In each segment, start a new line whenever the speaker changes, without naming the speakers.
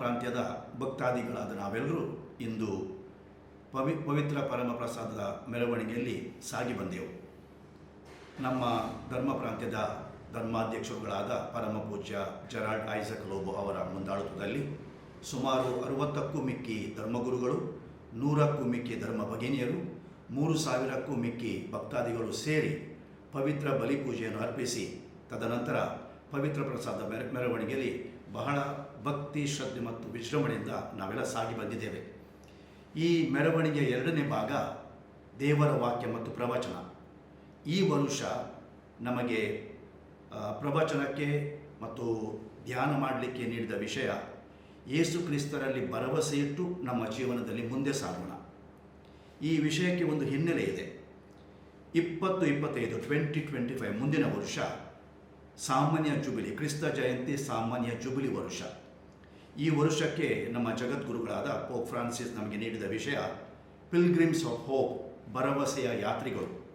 ಪ್ರಾಂತ್ಯದ ಭಕ್ತಾದಿಗಳಾದ ನಾವೆಲ್ಲರೂ ಇಂದು ಪವಿ, ಪವಿತ್ರ ಪರಮ ಪ್ರಸಾದದ ಮೆರವಣಿಗೆಯಲ್ಲಿ ಸಾಗಿ ಬಂದೆವು. ನಮ್ಮ ಧರ್ಮ ಪ್ರಾಂತ್ಯದ ಧರ್ಮಾಧ್ಯಕ್ಷರುಗಳಾದ ಪರಮ ಪೂಜ್ಯ ಜೆರಾಲ್ಡ್ ಐಸಕ್ ಲೋಬೋ ಅವರ ಮುಂದಾಳತ್ವದಲ್ಲಿ ಸುಮಾರು ಅರುವತ್ತಕ್ಕೂ ಮಿಕ್ಕಿ ಧರ್ಮಗುರುಗಳು, ನೂರಕ್ಕೂ ಮಿಕ್ಕಿ ಧರ್ಮ ಭಗಿನಿಯರು, ಮೂರು ಸಾವಿರಕ್ಕೂ ಮಿಕ್ಕಿ ಭಕ್ತಾದಿಗಳು ಸೇರಿ ಪವಿತ್ರ ಬಲಿಪೂಜೆಯನ್ನು ಅರ್ಪಿಸಿ, ತದನಂತರ ಪವಿತ್ರ ಪ್ರಸಾದ ಮೆರ, ಮೆರವಣಿಗೆಯಲ್ಲಿ ಬಹಳ ಭಕ್ತಿ, ಶ್ರದ್ಧೆ ಮತ್ತು ವಿಜೃಂಭಣೆಯಿಂದ ನಾವೆಲ್ಲ ಸಾಗಿ ಬಂದಿದ್ದೇವೆ. ಈ ಮೆರವಣಿಗೆಯ ಎರಡನೇ ಭಾಗ ದೇವರ ವಾಕ್ಯ ಮತ್ತು ಪ್ರವಚನ. ಈ ವರುಷ ನಮಗೆ ಪ್ರವಚನಕ್ಕೆ ಮತ್ತು ಧ್ಯಾನ ಮಾಡಲಿಕ್ಕೆ ನೀಡಿದ ವಿಷಯ ಯೇಸು ಕ್ರಿಸ್ತರಲ್ಲಿ ಭರವಸೆ ಇಟ್ಟು ನಮ್ಮ ಜೀವನದಲ್ಲಿ ಮುಂದೆ ಸಾಗೋಣ. ಈ ವಿಷಯಕ್ಕೆ ಒಂದು ಹಿನ್ನೆಲೆ ಇದೆ. ಇಪ್ಪತ್ತು ಇಪ್ಪತ್ತೈದು ಟ್ವೆಂಟಿ ಟ್ವೆಂಟಿ ಫೈವ್ ಮುಂದಿನ ವರ್ಷ ಸಾಮಾನ್ಯ ಜುಬಿಲಿ, ಕ್ರಿಸ್ತ ಜಯಂತಿ ಸಾಮಾನ್ಯ ಜುಬಿಲಿ ವರುಷ. ಈ ವರ್ಷಕ್ಕೆ ನಮ್ಮ ಜಗದ್ಗುರುಗಳಾದ ಪೋಪ್ ಫ್ರಾನ್ಸಿಸ್ ನಮಗೆ ನೀಡಿದ ವಿಷಯ ಪಿಲ್ಗ್ರಿಮ್ಸ್ ಆಫ್ ಹೋಪ್ ಭರವಸೆಯ ಯಾತ್ರಿಗಳು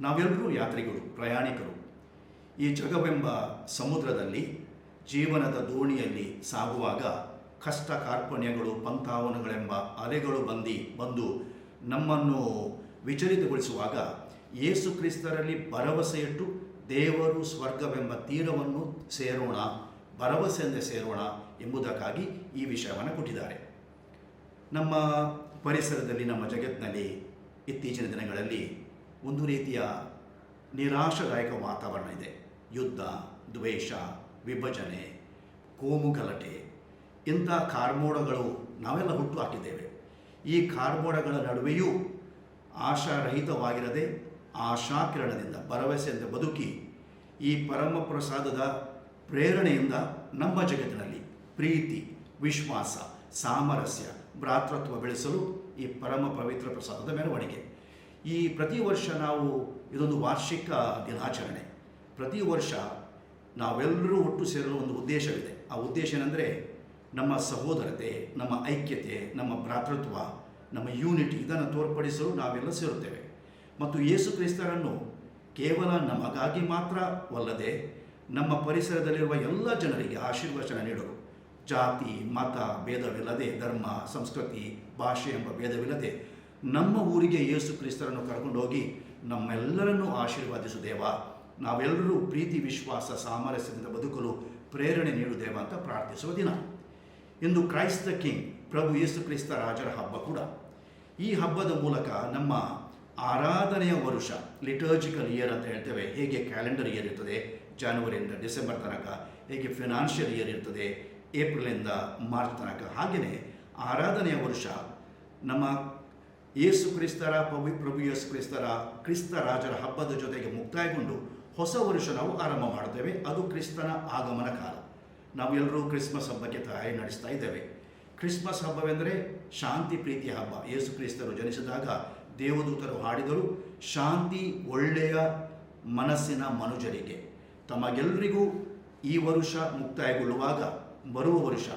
ನಾವೆಲ್ಲರೂ ಯಾತ್ರಿಗಳು ಪ್ರಯಾಣಿಕರು. ಈ ಜಗವೆಂಬ ಸಮುದ್ರದಲ್ಲಿ, ಜೀವನದ ದೋಣಿಯಲ್ಲಿ ಸಾಗುವಾಗ ಕಷ್ಟ ಕಾರ್ಪಣ್ಯಗಳು, ಪಂಥಾವನಗಳೆಂಬ ಅಲೆಗಳು ಬಂದು ಬಂದು ನಮ್ಮನ್ನು ವಿಚಲಿತಗೊಳಿಸುವಾಗ ಯೇಸು ಕ್ರಿಸ್ತರಲ್ಲಿ ಭರವಸೆಯಿಟ್ಟು ದೇವರು ಸ್ವರ್ಗವೆಂಬ ತೀರವನ್ನು ಸೇರೋಣ, ಭರವಸೆಯಿಂದ ಸೇರೋಣ ಎಂಬುದಕ್ಕಾಗಿ ಈ ವಿಷಯವನ್ನು ಕೊಟ್ಟಿದ್ದಾರೆ. ನಮ್ಮ ಪರಿಸರದಲ್ಲಿ, ನಮ್ಮ ಜಗತ್ತಿನಲ್ಲಿ ಇತ್ತೀಚಿನ ದಿನಗಳಲ್ಲಿ ಒಂದು ರೀತಿಯ ನಿರಾಶದಾಯಕ ವಾತಾವರಣ ಇದೆ. ಯುದ್ಧ, ದ್ವೇಷ, ವಿಭಜನೆ, ಕೋಮು ಗಲಾಟೆ, ಇಂಥ ಕಾರ್ಮೋಡಗಳು ನಾವೆಲ್ಲ ಹುಟ್ಟು ಹಾಕಿದ್ದೇವೆ. ಈ ಕಾರ್ಮೋಡಗಳ ನಡುವೆಯೂ ಆಶಾರಹಿತವಾಗಿರದೆ ಆಶಾಕಿರಣದಿಂದ, ಭರವಸೆಯಿಂದ ಬದುಕಿ ಈ ಪರಮ ಪ್ರಸಾದದ ಪ್ರೇರಣೆಯಿಂದ ನಮ್ಮ ಜಗತ್ತಿನಲ್ಲಿ ಪ್ರೀತಿ, ವಿಶ್ವಾಸ, ಸಾಮರಸ್ಯ, ಭ್ರಾತೃತ್ವ ಬೆಳೆಸಲು ಈ ಪರಮ ಪವಿತ್ರ ಪ್ರಸಾದದ ಮೆರವಣಿಗೆ. ಈ ಪ್ರತಿ ವರ್ಷ ನಾವು ಇದೊಂದು ವಾರ್ಷಿಕ ದಿನಾಚರಣೆ. ಪ್ರತಿ ವರ್ಷ ನಾವೆಲ್ಲರೂ ಒಟ್ಟು ಸೇರಲು ಒಂದು ಉದ್ದೇಶವಿದೆ. ಆ ಉದ್ದೇಶ ಏನಂದರೆ ನಮ್ಮ ಸಹೋದರತೆ, ನಮ್ಮ ಐಕ್ಯತೆ, ನಮ್ಮ ಭ್ರಾತೃತ್ವ, ನಮ್ಮ ಯೂನಿಟಿ ಇದನ್ನು ತೋರ್ಪಡಿಸಲು ನಾವೆಲ್ಲ ಸೇರುತ್ತೇವೆ. ಮತ್ತು ಯೇಸು ಕ್ರಿಸ್ತರನ್ನು ಕೇವಲ ನಮಗಾಗಿ ಮಾತ್ರವಲ್ಲದೆ ನಮ್ಮ ಪರಿಸರದಲ್ಲಿರುವ ಎಲ್ಲ ಜನರಿಗೆ ಆಶೀರ್ವಚನ ನೀಡಲು ಜಾತಿ, ಮತ, ಭೇದವಿಲ್ಲದೆ, ಧರ್ಮ, ಸಂಸ್ಕೃತಿ, ಭಾಷೆ ಎಂಬ ಭೇದವಿಲ್ಲದೆ ನಮ್ಮ ಊರಿಗೆ ಯೇಸು ಕ್ರಿಸ್ತರನ್ನು ಕರ್ಕೊಂಡೋಗಿ ನಮ್ಮೆಲ್ಲರನ್ನೂ ಆಶೀರ್ವಾದಿಸು ದೇವ. ನಾವೆಲ್ಲರೂ ಪ್ರೀತಿ, ವಿಶ್ವಾಸ, ಸಾಮರಸ್ಯದಿಂದ ಬದುಕಲು ಪ್ರೇರಣೆ ನೀಡು ದೇವ ಅಂತ ಪ್ರಾರ್ಥಿಸುವ ದಿನ. ಇಂದು ಕ್ರೈಸ್ತ ಕಿಂಗ್ ಪ್ರಭು ಯೇಸು ಕ್ರಿಸ್ತ ರಾಜರ ಹಬ್ಬ ಕೂಡ. ಈ ಹಬ್ಬದ ಮೂಲಕ ನಮ್ಮ ಆರಾಧನೆಯ ವರುಷ ಲಿಟರ್ಜಿಕಲ್ ಇಯರ್ ಅಂತ ಹೇಳ್ತೇವೆ. ಹೇಗೆ ಕ್ಯಾಲೆಂಡರ್ ಇಯರ್ ಇರ್ತದೆ? ಜಾನ್ವರಿಯಿಂದ ಡಿಸೆಂಬರ್ ತನಕ. ಹೇಗೆ ಫಿನಾನ್ಷಿಯಲ್ ಇಯರ್ ಇರ್ತದೆ? ಏಪ್ರಿಲಿಂದ ಮಾರ್ಚ್ ತನಕ. ಹಾಗೆಯೇ ಆರಾಧನೆಯ ವರುಷ, ನಮ್ಮ ಯೇಸು ಕ್ರಿಸ್ತರ, ಪವಿ, ಪ್ರಭು ಯೇಸು ಕ್ರಿಸ್ತರ, ಕ್ರಿಸ್ತ ರಾಜರ ಹಬ್ಬದ ಜೊತೆಗೆ ಮುಕ್ತಾಯಗೊಂಡು ಹೊಸ ವರುಷ ನಾವು ಆರಂಭ ಮಾಡ್ತೇವೆ ಅದು ಕ್ರಿಸ್ತನ ಆಗಮನ ಕಾಲ. ನಾವೆಲ್ಲರೂ ಕ್ರಿಸ್ಮಸ್ ಹಬ್ಬಕ್ಕೆ ತಯಾರಿ ನಡೆಸ್ತಾ ಇದ್ದೇವೆ. ಕ್ರಿಸ್ಮಸ್ ಹಬ್ಬವೆಂದರೆ ಶಾಂತಿ, ಪ್ರೀತಿಯ ಹಬ್ಬ. ಯೇಸು ಕ್ರಿಸ್ತರು ಜನಿಸಿದಾಗ ದೇವದೂತರು ಹಾಡಿದರು, ಶಾಂತಿ ಒಳ್ಳೆಯ ಮನಸ್ಸಿನ ಮನುಜರಿಗೆ. ತಮಗೆಲ್ಲರಿಗೂ ಈ ವರುಷ ಮುಕ್ತಾಯಗೊಳ್ಳುವಾಗ, ಬರುವ ವರ್ಷ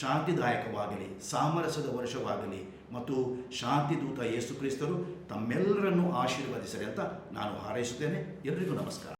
ಶಾಂತಿದಾಯಕವಾಗಲಿ, ಸಾಮರಸ್ಯದ ವರ್ಷವಾಗಲಿ ಮತ್ತು ಶಾಂತಿದೂತ ಯೇಸು ಕ್ರಿಸ್ತರು ತಮ್ಮೆಲ್ಲರನ್ನು ಆಶೀರ್ವದಿಸಲಿ ಅಂತ ನಾನು ಹಾರೈಸುತ್ತೇನೆ. ಎಲ್ರಿಗೂ ನಮಸ್ಕಾರ.